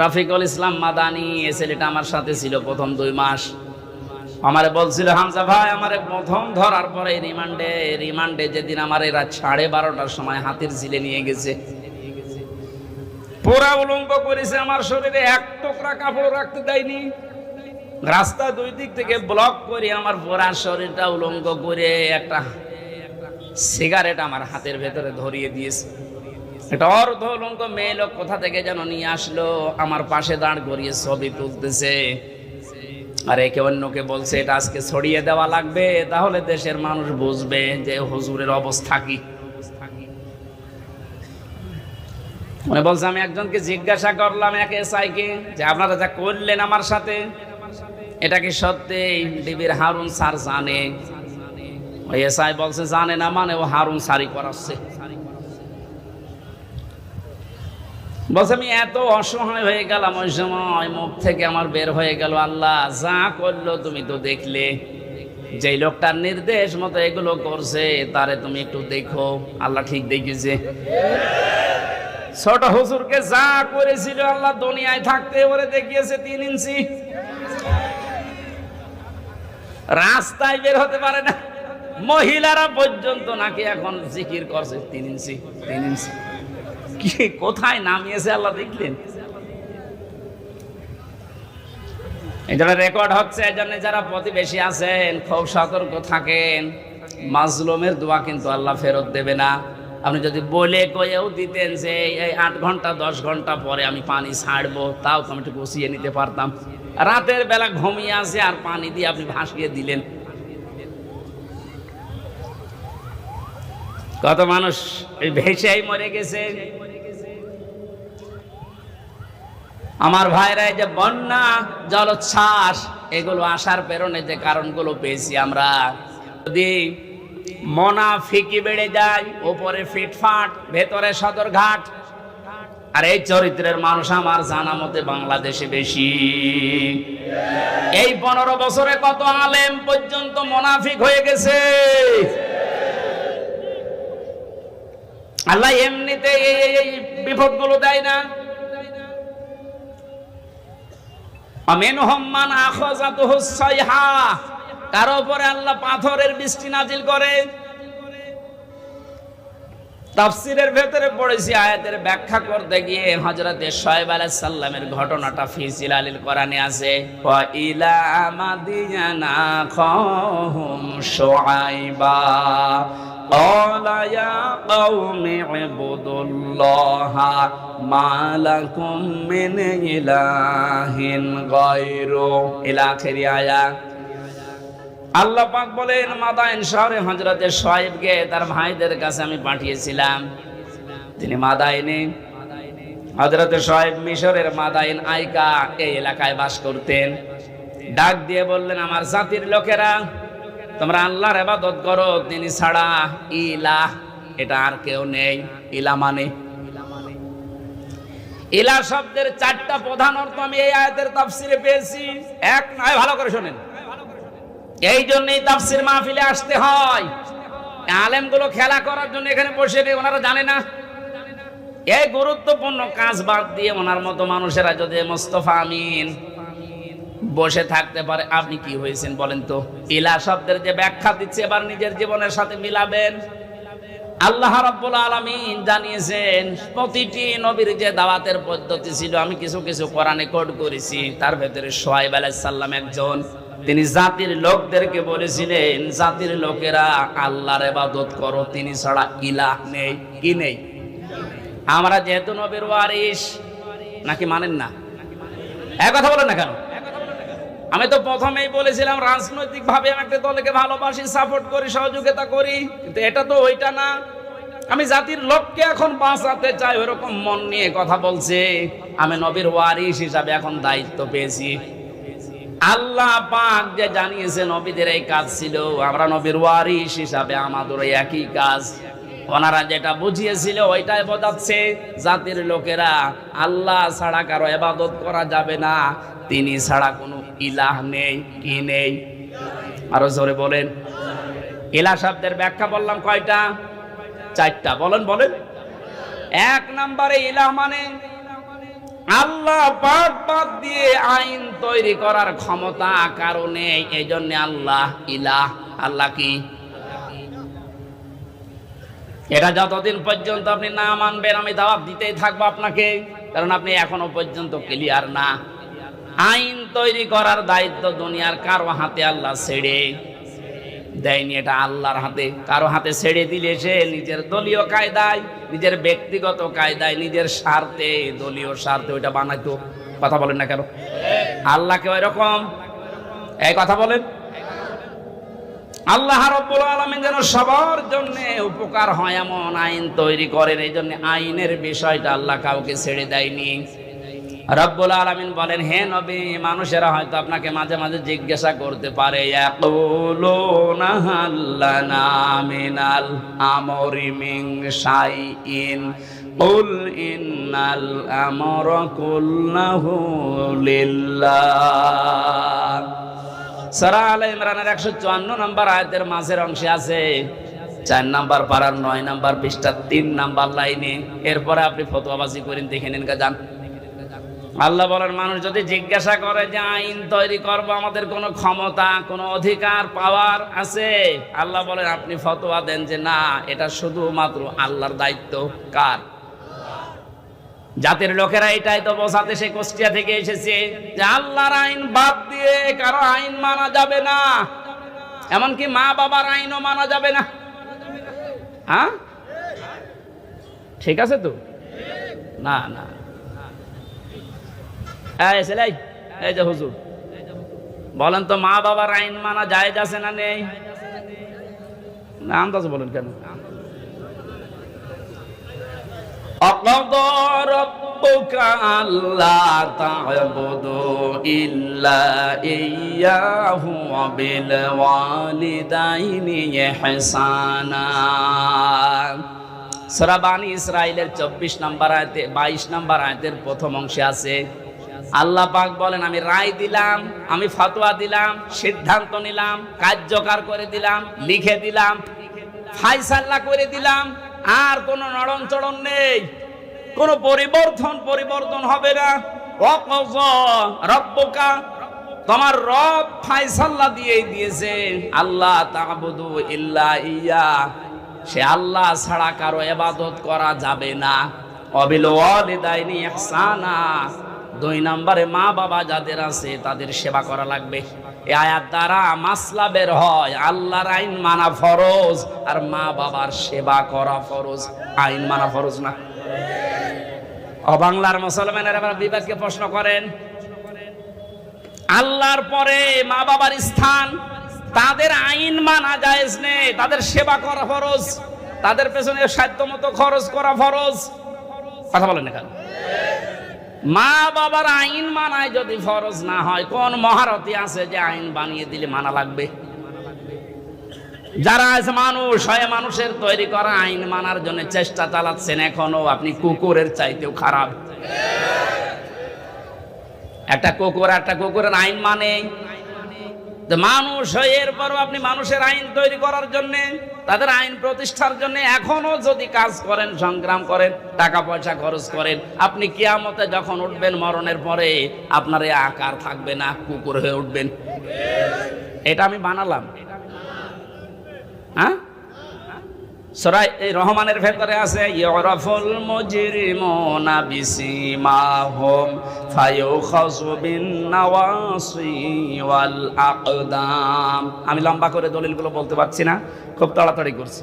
রাফিকুল ইসলাম মাদানি, এ ছেলেটা আমার সাথে ছিল প্রথম দুই মাস। আমারে বলছিল, হামজা ভাই, আমারে প্রথম ধরার পরে রিমান্ডে রিমান্ডে যেদিন আমার এরা সাড়ে বারোটার সময় হাতির ঝিলে নিয়ে গেছে। পুরা উলঙ্গ করেছে আমার শরীরে, এক টুকরা কাপড় রাখতে দেয়নি। রাস্তা দুই দিক থেকে ব্লক করে আমার পুরা শরীরটা উলঙ্গ করে একটা সিগারেট আমার হাতের ভেতরে ধরিয়ে দিয়েছে। এটা অর্ধ উলঙ্গ মেয়ে লোক কোথা থেকে যেন নিয়ে আসলো? আমার পাশে দাঁড় করিয়ে ছবি তুলতেছে। আর একে অন্যকে বলছে, এটা আজকে ছড়িয়ে দেওয়া লাগবে, তাহলে দেশের মানুষ বুঝবে যে হুজুরের অবস্থা কি। উনি বলছে, আমি একজনকে জিজ্ঞাসা করলাম এক এসআইকে যে, আপনারা যা করলেন আমার সাথে, এটা কি সত্যি? ডিবির হারুন স্যার জানে। ওই এসআই বলছে, জানে না মানে ও হারুন সারি করাচ্ছে। বলছে আমি এত অসহায় হয়ে গেলাম ওই সময়, মুখ থেকে আমার বের হয়ে গেল, আল্লাহ যা করল তুমি তো দেখলে। যেই লোকটার নির্দেশ মতো এগুলো করছে, তারে তুমি একটু দেখো। আল্লাহ ঠিক দেখেছে। ছোট হুজুরকে যা করেছিল আল্লাহ দুনিয়ায় থাকতে ওরে দেখিয়েছে তিন ইঞ্চি। রাস্তায় বের হতে পারে না। মহিলারা পর্যন্ত নাকি এখন জিকির করছে তিন ইঞ্চি তিন ইঞ্চি। কোথায় নামিয়েছে আল্লাহ দেখলেন? জন্য রেকর্ড হচ্ছে, এই জন্য যারা প্রতিবেশী আছেন, খুব সতর্ক থাকেন। মাজলুমের দোয়া কিন্তু আল্লাহ ফেরত দেবে না। আপনি যদি বলে কয়েও দিতেন যে, এই আট ঘণ্টা, দশ ঘণ্টা পরে আমি পানি ছাড়বো তাও তো আমি একটু বসিয়ে নিতে পারতাম। রাতের বেলা ঘুমিয়ে আসে আর পানি দিয়ে আপনি ভাসিয়ে দিলেন। কত মানুষ ভেসেই মরে গেছে। আমার ভাইরা যে বন্যা, জলোচ্ছ্বাস, এগুলো আসার প্রেরণে যে কারণগুলো পেয়েছি আমরা। যদি মনা ফিকি বেড়ে যায়, ওপরে ফিটফাট, ভেতরে সদরঘাট, আর এই চরিত্রের মানুষ আমার জানা মতে বাংলাদেশে বেশি। এই পনেরো বছরে কত আলেম পর্যন্ত মোনাফিক হয়ে গেছে? আল্লাহ এমনিতে এই বিপদগুলো দেয় না। ভেতরে পড়েছি, আয়াতের ব্যাখ্যা করতে গিয়ে ঘটনাটা ফি জিলালিল কোরআনে আছে। ইলা মাদিয়ানা খাহুম قال يا قوم اعبدوا الله ما لكم من إله غيره إلى آخر آية আল্লাহ পাক বলেন মাদাইন শহরে হজরতে সোয়েবকে তার ভাইদের কাছে আমি পাঠিয়েছিলাম তিনি মাদাইনে হজরতে সোয়েব মিশরের মাদাইন আইকা এই এলাকায় বাস করতেন ডাক দিয়ে বললেন আমার জাতির লোকেরা তোমরা আল্লাহর ইবাদত করো তিনি ছাড়া ইলাহ, এটা আর কেউ নেই। ইলা মানে? ইলা শব্দের চারটা প্রধান অর্থ আমি এই আয়াতের তাফসিরে পেয়েছি। এক, নয়, ভালো করে শোনেন। এই জন্যই তাফসির মাহফিলে আসতে হয়। আলেমগুলো খেলা করার জন্য এখানে বসে নেই, ওনারা জানে না। এই গুরুত্বপূর্ণ কাজ বাদ দিয়ে ওনার মতো মানুষেরা যদি মোস্তফা আমিন বসে থাকতে পারে। আপনি কি হয়েছেন বলেন তো? ইলা শব্দের যে ব্যাখ্যা দিচ্ছে, এবার নিজের জীবনের সাথে মিলাবেন। আল্লাহ রাব্বুল আলামিন জানিয়েছেন, প্রতিটি নবীর যে দাওয়াতের পদ্ধতি ছিল, আমি কিছু কিছু কোরআনে কোড করেছি। তার ভেতরে সোহাইব আলাইহিস সালাম একজন। তিনি জাতির লোকদেরকে বলেছিলেন, জাতির লোকেরা আল্লাহর ইবাদত করো, তিনি ছাড়া ইলাহ নেই, কি নেই? আমরা যেহেতু নবীর ওয়ারিস নাকি মানেন না? এক কথা বলেন না কেন? আমি তো প্রথমেই বলেছিলাম রাজনৈতিক ভাবে আমি একটা দলকে ভালোবাসি সাপোর্ট করি, সহযোগিতা করি, কিন্তু এটা তো ওইটা না। আমি জাতির লোককে এখন বাঁচাতে চাই, ওরকম মন নিয়ে কথা বলছে। আমি নবীর ওয়ারিস হিসাবে এখন দায়িত্ব পেয়েছি। আল্লাহ পাক যে জানিয়েছে নবীদের এই কাজ ছিল, আমরা নবীর ওয়ারিস হিসাবে আমাদের একই কাজ। ওনারা যেটা বুঝিয়েছিল, ওইটাই বোঝাচ্ছে জাতির লোকেরা, আল্লাহ ছাড়া কারও এবাদত করা যাবে না, তিনি ছাড়া কোনো ইলাহ নেই, কি নেই? আরও জোরে বলেন। ইলা শব্দের ব্যাখ্যা বললাম কয়টা? চারটা। বলেন বলেন। এক নম্বরে ইলাহ মানে আল্লাহ পাক বাদ দিয়ে আইন তৈরি করার ক্ষমতা কারণে এই জন্য আল্লাহ ইলাহ। আল্লাহ কি? এটা যতদিন পর্যন্ত আপনি না মানবেন, আমি দাওয়াত দিতেই থাকব আপনাকে, কারণ আপনি এখনও পর্যন্ত ক্লিয়ার না। আইন তৈরি করার দায়িত্ব দুনিয়ার কারও হাতে আল্লাহ ছেড়ে দেয়নি, এটা আল্লাহর হাতে। কারও হাতে ছেড়ে দিলে সে নিজের দলীয় কায়দায়, নিজের ব্যক্তিগত কায়দায়, নিজের স্বার্থে, দলীয় স্বার্থে ওইটা বানাইতো। কথা বলেন না কেন? আল্লাহকে ওই রকম এই কথা বলেন। আল্লাহ রব্বুল আলামিন যেন সবার জন্য উপকার হয় এমন আইন তৈরি করেন এই জন্য আইনের বিষয়টা আল্লাহ কাউকে ছেড়ে দেয়নি। রব্বুল আলামিন বলেন, হে নবী, মানুষেরা হয়তো আপনাকে মাঝে মাঝে জিজ্ঞাসা করতে পারে কুল ইন্নাল আমরা কুল্লাহু লিল্লাহ। সারা আল ইমরানের একশো চুয়ান্ন নম্বর আয়াতের মাঝের অংশে আছে, চার নাম্বার পাড়ার নয় নাম্বার পৃষ্ঠার তিন নাম্বার লাইনে। এরপরে আপনি ফতোয়াবাজি করেন, দেখে নিন যান আল্লাহ বলেন, মানুষ যদি জিজ্ঞাসা করে যে আইন তৈরি করব, আমাদের কোনো ক্ষমতা, কোনো অধিকার, পাওয়ার আছে? আল্লাহ বলেন, আপনি ফতোয়া দেন যে না, এটা শুধুমাত্র আল্লাহর দায়িত্ব। কার? জাতির লোকেরা এটাই তো বোঝাতে সে কুষ্টিয়া থেকে এসেছে যে আল্লাহর আইন বাদ দিয়ে কারও আইন মানা যাবে না। এমনকি মা বাবার আইনও মানা যাবে না। হ্যাঁ? ঠিক আছে তো? না না। এই ছেলে, এই যে হুজুর বলেন তো মা বাবার আইন মানা যায় আছে না নেই না আন্দাজ বলেন কেন وقضى ربك ألا تعبدوا إلا إياه وبالوالدين إحسانا সূরা বানী ইসরাইলের চব্বিশ নম্বর আয়তে বাইশ নম্বর আয়তের প্রথম অংশে আছে আল্লাহ পাক বলেন, আমি রায় দিলাম, আমি ফতোয়া দিলাম, সিদ্ধান্ত নিলাম, কার্যকর করে দিলাম, লিখে দিলাম ফাইসাল্লা করে দিলাম, আর কোনো নড়ন চড়ন নেই। কোনো পরিবর্তন পরিবর্তন হবে না। রব্বকা, তোমার রব ফাইসাল্লা দিয়েই দিয়েছে। আল্লাহ তাবুদু ইল্লা ইয়া। সে আল্লাহ ছাড়া কারও এবাদত করা যাবে না। অবিল ওয়ালিদাইনি ইহসানা। দুই নম্বরে মা বাবা যাদের আছে তাদের সেবা করা লাগবে। এই আয়াত দ্বারা মাসলা বের হয়, আল্লাহর আইন মানা ফরজ আর মা বাবার সেবা করা ফরজ। আইন মানা ফরজ না। অবাংলার মুসলমানের আবার বিবাদকে প্রশ্ন করেন, আল্লাহর পরে মা বাবার স্থান, তাদের আইন মানা জায়েজ নেই তাদের সেবা করা ফরজ, তাদের পেছনে সাধ্য মতো খরচ করা ফরজ। কথা বলেন এখানে মা বাবার আইন মানায় যদি ফরজ না হয়, কোন মহারতি আছে যে আইন বানিয়ে দিলে মানা লাগবে? যারা আছে মানুষ, হয় মানুষের তৈরি করা আইন মানার জন্য চেষ্টা চালাচ্ছেন এখনও আপনি কুকুরের চাইতেও খারাপ। একটা কুকুর, একটা কুকুরের আইন মানে মানুষ হয়ে, এরপরও আপনি মানুষের আইন তৈরি করার জন্য, তাদের আইন প্রতিষ্ঠার জন্য এখনও যদি কাজ করেন, সংগ্রাম করেন, টাকা পয়সা খরচ করেন, আপনি কিয়ামতে যখন উঠবেন, মরণের পরে আপনার আকার থাকবে না, কুকুর হয়ে উঠবেন। এটা আমি বানালাম হ্যাঁ সরাই, এই রহমানের ভেতরে আছে ইয়রাফুল মুজরিমুনা বিসিমাহুম ফায়ুখাযু বিন নাওয়াসি ওয়াল আকদাম আমি লম্বা করে দলিলগুলো বলতে পারছি না, খুব তাড়াতাড়ি করছি।